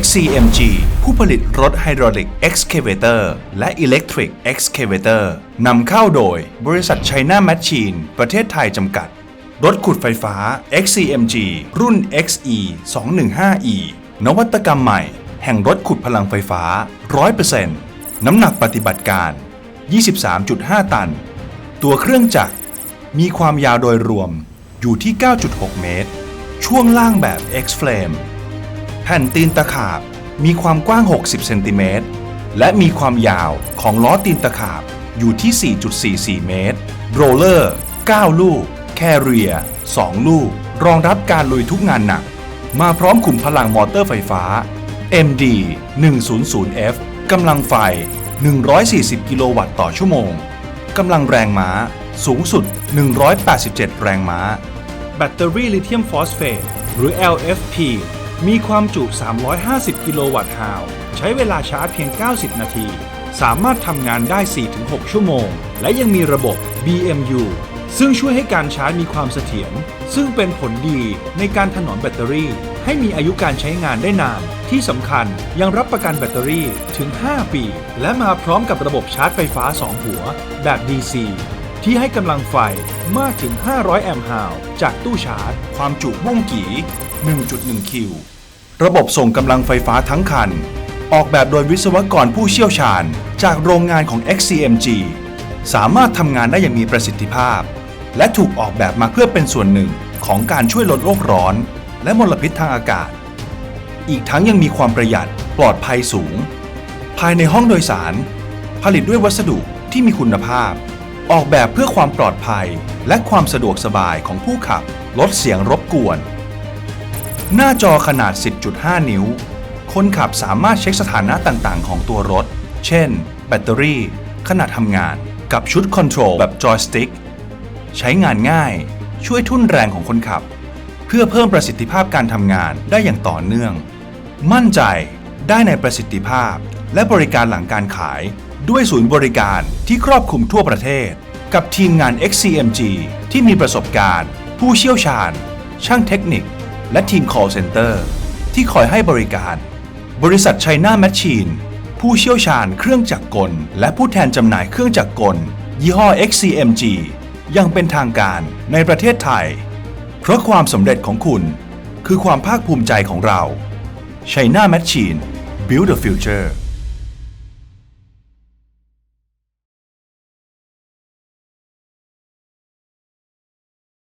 XCMG ผู้ผลิตรถไฮดรอลิก Excavator และ Electric Excavator นำเข้าโดยบริษัท China Machine ประเทศไทยจำกัด รถขุดไฟฟ้า XCMG รุ่น XE 215E นวัตกรรมใหม่ แห่งรถขุดพลังไฟฟ้า 100%น้ำหนักปฏิบัติการ 23.5 ตัน ตัวเครื่องจักร มีความยาวโดยรวมอยู่ที่ 9.6 เมตร ช่วงล่างแบบ X-Frame แผ่นตีนตะขาบมีความกว้าง 60 เซนติเมตร และมีความยาวของล้อตีนตะขาบอยู่ที่ 4.44 เมตร โรลเลอร์ 9 ลูก แคเรีย 2 ลูก รองรับการลุยทุกงานหนัก มาพร้อมขุมพลังมอเตอร์ไฟฟ้า MD 100F กำลังไฟ 140 กิโลวัตต์ต่อชั่วโมง กำลังแรงม้า สูงสุด 187 แรงม้า แบตเตอรี่ลิเธียมฟอสเฟตหรือ LFP มีความจุ 350 กิโลวัตต์ฮาวใช้เวลาชาร์จเพียง 90 นาที สามารถทำงานได้ 4-6 ชั่วโมง และยังมีระบบ BMU ซึ่งช่วยให้การชาร์จมีความเสถียร ซึ่งเป็นผลดีในการถนอมแบตเตอรี่ ให้มีอายุการใช้งานได้นาน ที่สำคัญยังรับประกันแบตเตอรี่ถึง 5 ปี และมาพร้อมกับระบบชาร์จไฟฟ้า 2 หัว แบบ DC ที่ให้กำลังไฟมากถึง 500 แอมป์ฮาวจากตู้ชาร์จ ความจุบุ้งกี่ 1.1 คิว ระบบส่งกำลังไฟฟ้าทั้งคัน ออกแบบโดยวิศวกรผู้เชี่ยวชาญ จากโรงงานของ XCMG สามารถทำงานได้อย่างมีประสิทธิภาพ และถูกออกแบบมาเพื่อเป็นส่วนหนึ่งของการช่วยลดโลกร้อน และมลพิษทางอากาศ อีกทั้งยังมีความประหยัดปลอดภัยสูง ภายในห้องโดยสาร ผลิตด้วยวัสดุที่มีคุณภาพ ออกแบบเพื่อความปลอดภัยและความสะดวกสบายของผู้ขับ ลดเสียงรบกวน หน้าจอขนาด 10.5 นิ้ว คนขับสามารถเช็คสถานะต่างๆ ของตัวรถ เช่น แบตเตอรี่ ขนาดทำงาน กับชุดคอนโทรลแบบจอยสติ๊ก ใช้งานง่าย ช่วยทุ่นแรงของคนขับ เพื่อเพิ่มประสิทธิภาพการทำงานได้อย่างต่อเนื่อง มั่นใจได้ในประสิทธิภาพและบริการหลังการขาย ด้วยศูนย์บริการที่ครอบคลุมทั่วประเทศ กับทีมงาน XCMG ที่มีประสบการณ์ ผู้เชี่ยวชาญ ช่างเทคนิค และทีม call center ที่คอยให้บริการ บริษัท China Machine ผู้เชี่ยวชาญเครื่องจักรกล และผู้แทนจำหน่ายเครื่องจักรกล ยี่ห้อ XCMG ยังเป็นทางการในประเทศไทย เพราะความสำเร็จของคุณ คือความภาคภูมิใจของเรา China Machine Build the Future